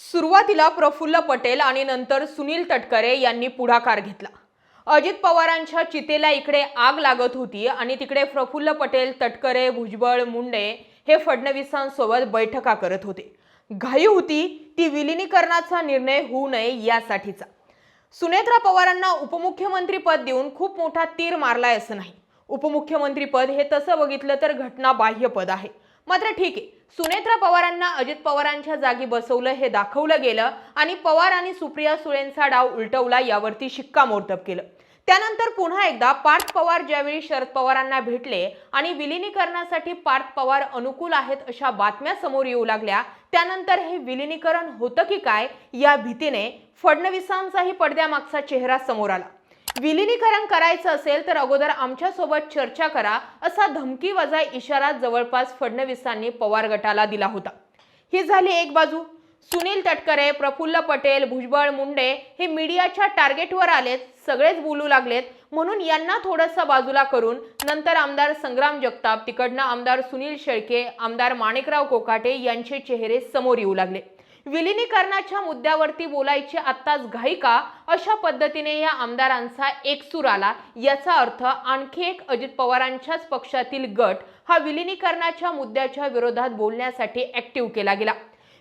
सुरुवातीला प्रफुल्ल पटेल आणि नंतर सुनील तटकरे यांनी पुढाकार घेतला. अजित पवारांच्या चितेला इकडे आग लागत होती आणि तिकडे प्रफुल्ल पटेल तटकरे भुजबळ मुंडे हे फडणवीसांसोबत बैठका करत होते. घाई होती ती विलिनीकरणाचा निर्णय होऊ नये यासाठीचा. सुनेत्रा पवारांना उपमुख्यमंत्री पद देऊन खूप मोठा तीर मारलाय असं नाही. उपमुख्यमंत्री पद हे तसं बघितलं तर घटना बाह्य पद आहे. मात्र ठीक आहे. सुनेत्रा पवारांना अजित पवारांच्या जागी बसवलं हे दाखवलं गेलं आणि पवार आणि सुप्रिया सुळेंचा डाव उलटवला यावरती शिक्कामोर्तब केलं. त्यानंतर पुन्हा एकदा पार्थ पवार ज्यावेळी शरद पवारांना भेटले आणि विलिनीकरणासाठी पार्थ पवार अनुकूल आहेत अशा बातम्या समोर येऊ लागल्या त्यानंतर हे विलिनीकरण होतं की काय या भीतीने फडणवीसांचाही पडद्यामागचा चेहरा समोर आला. विलिनीकरण करायचं असेल तर अगोदर आमच्यासोबत चर्चा करा असा धमकी वजा इशारा जवळपास फडणवीसांनी पवार गटाला दिला होता. ही झाली एक बाजू. सुनील तटकरे प्रफुल्ल पटेल भुजबळ मुंडे हे मीडियाच्या टार्गेटवर आलेत सगळेच बोलू लागलेत. म्हणून यांना थोडंसं बाजूला करून नंतर आमदार संग्राम जगताप तिकडनं आमदार सुनील शेळके आमदार माणिकराव कोकाटे यांचे चेहरे समोर येऊ लागले. विलिनीकरणाच्या मुद्द्यावरती बोलायची आत्ताच घाई का अशा पद्धतीने या आमदारांचा एकसूर आला. याचा अर्थ आणखी एक अजित पवारांच्याच पक्षातील गट हा विलिनीकरणाच्या मुद्द्याच्या विरोधात बोलण्यासाठी ऍक्टिव्ह केला गेला.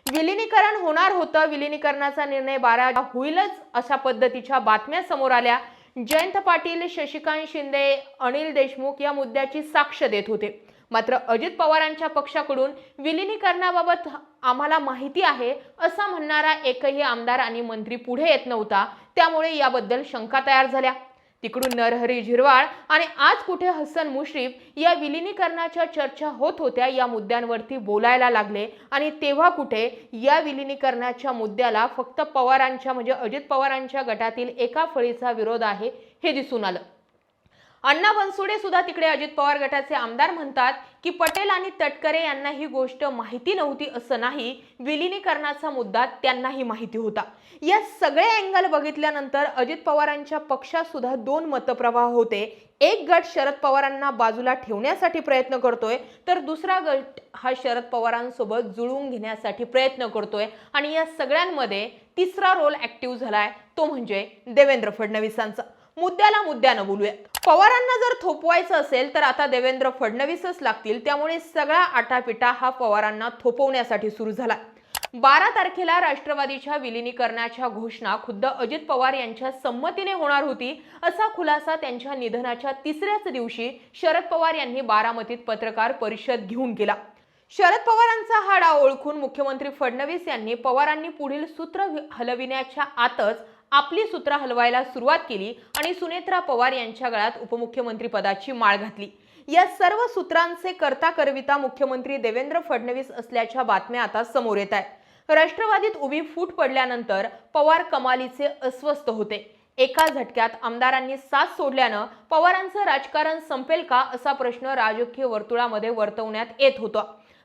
विलिनीकरण होणार होतं विलिनीकरणाचा निर्णय बारा होईलच अशा पद्धतीच्या बातम्या समोर आल्या. जयंत पाटील शशिकांत शिंदे अनिल देशमुख या मुद्द्याची साक्ष देत होते. मात्र अजित पवारांच्या पक्षाकडून विलिनीकरणाबाबत आम्हाला माहिती आहे असा म्हणणारा एकही आमदार आणि मंत्री पुढे येत नव्हता त्यामुळे याबद्दल शंका तयार झाल्या. तिकडून नरहरी झिरवाळ आणि आज कुठे हसन मुश्रीफ या विलिनीकरणाच्या चर्चा होत होत्या या मुद्द्यांवरती बोलायला लागले आणि तेव्हा कुठे या विलिनीकरणाच्या मुद्द्याला फक्त पवारांच्या म्हणजे अजित पवारांच्या गटातील एका फळीचा विरोध आहे हे दिसून आलं. अण्णा बनसोडे सुद्धा तिकडे अजित पवार गटाचे आमदार म्हणतात की पटेल आणि तटकरे यांना ही गोष्ट माहिती नव्हती असं नाही विलिनीकरणाचा मुद्दा त्यांनाही माहिती होता. या सगळे अँगल बघितल्यानंतर अजित पवारांच्या पक्षात सुद्धा दोन मतप्रवाह होते. एक गट शरद पवारांना बाजूला ठेवण्यासाठी प्रयत्न करतोय तर दुसरा गट हा शरद पवारांसोबत जुळवून घेण्यासाठी प्रयत्न करतोय आणि या सगळ्यांमध्ये तिसरा रोल ऍक्टिव्ह झालाय तो म्हणजे देवेंद्र फडणवीसांचा. मुद्द्याला मुद्द्यानं बोलूया. पवारांना जर थोपवायचं असेल तर आता देवेंद्र फडणवीसच लागतील. त्यामुळे सगळा आटापिटा हा पवारांना थोपवण्यासाठी सुरू झाला. बारा तारखेला राष्ट्रवादीच्या विलिनीकरणाच्या घोषणा खुद्द अजित पवार यांच्या संमतीने होणार होती असा खुलासा त्यांच्या निधनाच्या तिसऱ्याच दिवशी शरद पवार यांनी बारामतीत पत्रकार परिषद घेऊन केला. शरद पवारांचा हा डाव ओळखून मुख्यमंत्री फडणवीस यांनी पवारांनी पुढील सूत्र हलविण्याच्या आतच आपली सूत्र हलवायला सुरुवात केली आणि सुनेत्रा पवार यांच्या गळ्यात उपमुख्यमंत्री पदाची माळ घातली. या सर्व सूत्रांचे करता करविता मुख्यमंत्री देवेंद्र फडणवीस असल्याच्या बातम्या आता समोर येत आहेत. राष्ट्रवादीत उभी फूट पडल्यानंतर पवार कमालीचे अस्वस्थ होते. एका झटक्यात आमदारांनी साथ सोडल्यानं पवारांचं राजकारण संपेल का असा प्रश्न राजकीय वर्तुळामध्ये वर्तवण्यात येत होता.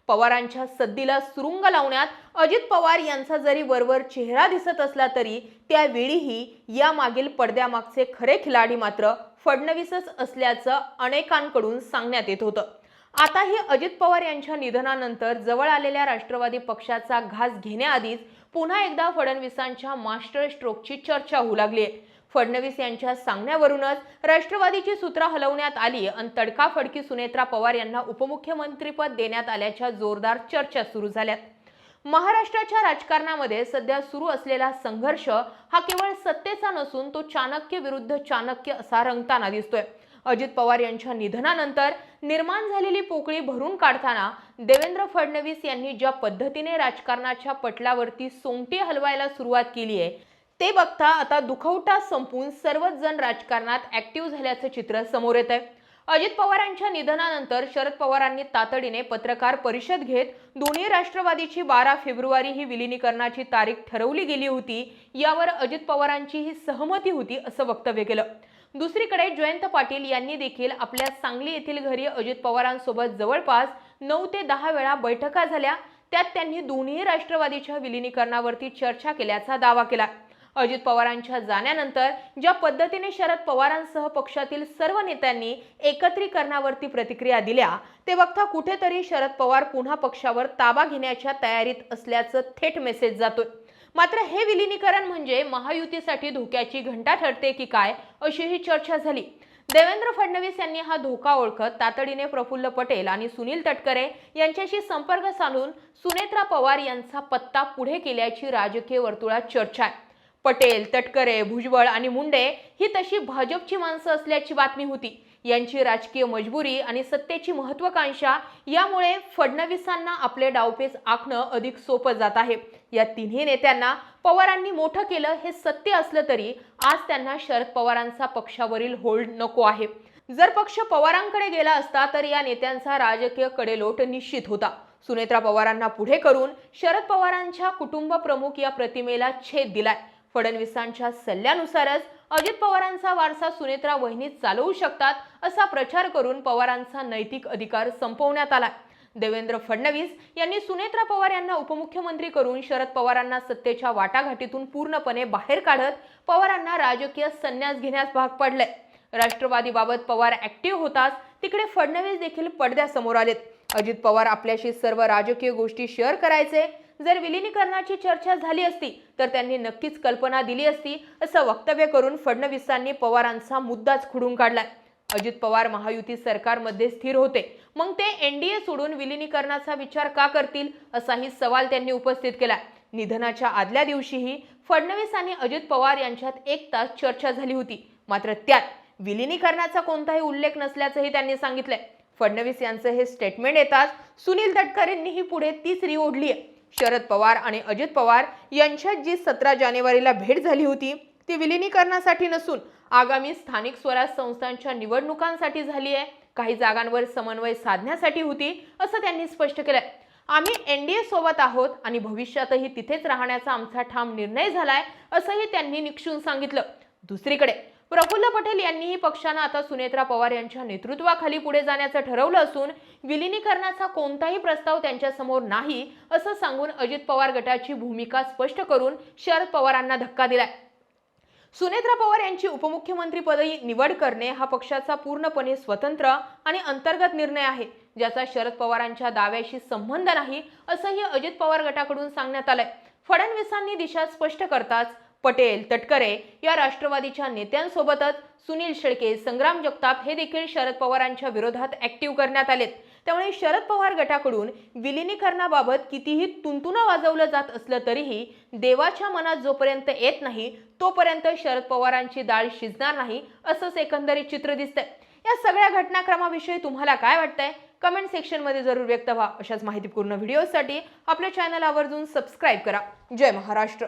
पवारांच्या सद्दीला सुरुंग लावण्यात अजित पवार यांचा जरी वरवर चेहरा दिसत असला तरी त्यावेळीही या मागील पडद्यामागचे खरे खिलाडी मात्र फडणवीसच असल्याचं अनेकांकडून सांगण्यात येत होतं. आताही अजित पवार यांच्या निधनानंतर जवळ आलेल्या राष्ट्रवादी पक्षाचा घास घेण्याआधीच पुन्हा एकदा फडणवीसांच्या मास्टर स्ट्रोकची चर्चा होऊ लागली आहे. फडणवीस यांच्या सांगण्यावरूनच राष्ट्रवादीची सूत्र हलवण्यात आली आणि तडकाफडकी सुनेत्रा पवार यांना उपमुख्यमंत्रीपद देण्यात आल्याच्या जोरदार चर्चा सुरू झाल्यात. महाराष्ट्राच्या राजकारणामध्ये सध्या सुरू असलेला संघर्ष हा केवळ सत्तेचा नसून तो चाणक्य विरुद्ध चाणक्य असा रंगताना दिसतोय. अजित पवार यांच्या निधनानंतर निर्माण झालेली पोकळी भरून काढताना देवेंद्र फडणवीस यांनी ज्या पद्धतीने राजकारणाच्या पटलावरती सोंगटी हलवायला सुरुवात केली आहे ते बघता आता दुखवटा संपून सर्वच जण राजकारणात ऍक्टिव्ह झाल्याचं चित्र समोर येत आहे अजित पवारांच्या निधनानंतर शरद पवारांनी तातडीने पत्रकार परिषद घेत दोन्ही राष्ट्रवादीची बारा फेब्रुवारी ही विलिनीकरणाची तारीख ठरवली गेली होती यावर अजित पवारांची ही सहमती होती असं वक्तव्य केलं. दुसरीकडे जयंत पाटील यांनी देखील आपल्या सांगली येथील घरी अजित पवारांसोबत जवळपास नऊ ते दहा वेळा बैठका झाल्या. त्यात त्यांनी दोन्ही राष्ट्रवादीच्या विलिनीकरणावरती चर्चा केल्याचा दावा केला. अजित पवारांच्या जाण्यानंतर ज्या पद्धतीने शरद पवारांसह पक्षातील सर्व नेत्यांनी एकत्रीकरणावरती प्रतिक्रिया दिल्या ते बघता कुठेतरी शरद पवार पुन्हा पक्षावर ताबा घेण्याच्या तयारीत असल्याचं थेट मेसेज जातोय. मात्र हे विलिनीकरण म्हणजे महायुतीसाठी धोक्याची घंटा ठरते की काय अशीही चर्चा झाली. देवेंद्र फडणवीस यांनी हा धोका ओळखत तातडीने प्रफुल्ल पटेल आणि सुनील तटकरे यांच्याशी संपर्क साधून सुनेत्रा पवार यांचा पत्ता पुढे केल्याची राजकीय वर्तुळात चर्चा आहे. पटेल तटकरे भुजबळ आणि मुंडे ही तशी भाजपची माणसं असल्याची बातमी होती. यांची राजकीय मजबुरी आणि सत्तेची महत्वाकांक्षा यामुळे फडणवीसांना आपले डावपेच आखणं अधिक सोपं जात आहे. या तिन्ही नेत्यांना पवारांनी मोठं केलं हे सत्य असलं तरी आज त्यांना शरद पवारांचा पक्षावरील होल्ड नको आहे. जर पक्ष पवारांकडे गेला असता तर या नेत्यांचा राजकीय कडेलोट निश्चित होता. सुनेत्रा पवारांना पुढे करून शरद पवारांच्या कुटुंब प्रमुख या प्रतिमेला छेद दिलाय. फडणवीसांच्या सल्ल्यानुसारच अजित पवारांचा वारसा सुनेत्रा वहिनी चालवू शकतात असा प्रचार करून पवारांचा नैतिक अधिकार संपवण्यात आला देवेंद्र फडणवीस यांनी सुनेत्रा पवार यांना उपमुख्यमंत्री करून शरद पवारांना सत्तेच्या वाटाघाटीतून पूर्णपणे बाहेर काढत पवारांना राजकीय संन्यास घेण्यास भाग पडले राष्ट्रवादीबाबत पवार ऍक्टिव्ह होताच तिकडे फडणवीस देखील पडद्यासमोर आलेत. अजित पवार आपल्याशी सर्व राजकीय गोष्टी शेअर करायचे जर विलिनीकरणाची चर्चा झाली असती तर त्यांनी नक्कीच कल्पना दिली असती असं वक्तव्य करून फडणवीसांनी पवारांचा मुद्दाच खुडून काढलाय. अजित पवार महायुती सरकारमध्ये स्थिर होते. मग ते एनडीए सोडून विलिनीकरणाचा विचार का करतील असाही सवाल त्यांनी उपस्थित केला निधनाच्या आदल्या दिवशीही फडणवीस आणि अजित पवार यांच्यात एक तास चर्चा झाली होती. मात्र त्यात विलिनीकरणाचा कोणताही उल्लेख नसल्याचंही त्यांनी सांगितलंय. फडणवीस यांचं हे स्टेटमेंट येताच सुनील तटकरेंनीही पुढे तीच ओढली आहे शरद पवार आणि अजित पवार यांच्यात जी सतरा जानेवारीला भेट झाली होती ती विलिनीकरणासाठी नसून आगामी स्थानिक स्वराज संस्थांच्या निवडणुकांसाठी झाली आहे. काही जागांवर समन्वय साधण्यासाठी होती असं त्यांनी स्पष्ट केलंय. आम्ही एनडीए सोबत आहोत आणि भविष्यातही तिथेच राहण्याचा आमचा ठाम निर्णय झालाय असंही त्यांनी निक्षून सांगितलं. दुसरीकडे प्रफुल्ल पटेल यांनीही पक्षानं आता सुनेत्रा पवार यांच्या नेतृत्वाखाली पुढे जाण्याचं ठरवलं असून विलिनीकरणाचा कोणताही प्रस्ताव त्यांच्यासमोर नाही असं सांगून अजित पवार गटाची भूमिका स्पष्ट करून शरद पवारांना धक्का दिलाय. सुनेत्रा पवार यांची उपमुख्यमंत्रीपदी निवड करणे हा पक्षाचा पूर्णपणे स्वतंत्र आणि अंतर्गत निर्णय आहे ज्याचा शरद पवारांच्या दाव्याशी संबंध नाही असंही अजित पवार गटाकडून सांगण्यात आलंय. फडणवीसांनी दिशा स्पष्ट करताच पटेल तटकरे या राष्ट्रवादीच्या नेत्यांसोबतच सुनील शेळके संग्राम जगताप हे देखील शरद पवारांच्या विरोधात ऍक्टिव्ह करण्यात आलेत. त्यामुळे शरद पवार गटाकडून विलिनीकरणाबाबत कितीही तुंतुना वाजवलं जात असलं तरीही देवाच्या मनात जोपर्यंत येत नाही तोपर्यंत शरद पवारांची डाळ शिजणार नाही असंच एकंदरीत चित्र दिसतंय. या सगळ्या घटनाक्रमाविषयी तुम्हाला काय वाटतंय? कमेंट सेक्शनमध्ये जरूर व्यक्त व्हा. अशाच माहितीपूर्ण व्हिडिओसाठी आपल्या चॅनल आवर्जून सबस्क्राईब करा. जय महाराष्ट्र!